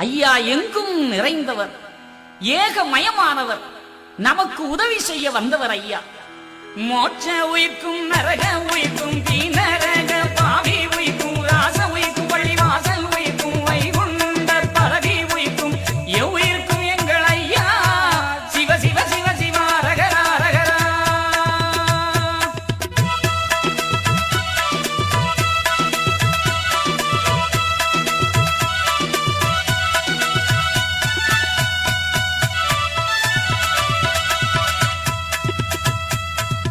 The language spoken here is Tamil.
ஐயா எங்கும் நிறைந்தவர் ஏகமயமானவர். நமக்கு உதவி செய்ய வந்தவர் ஐயா. மோட்ச உயிர்க்கும் நரக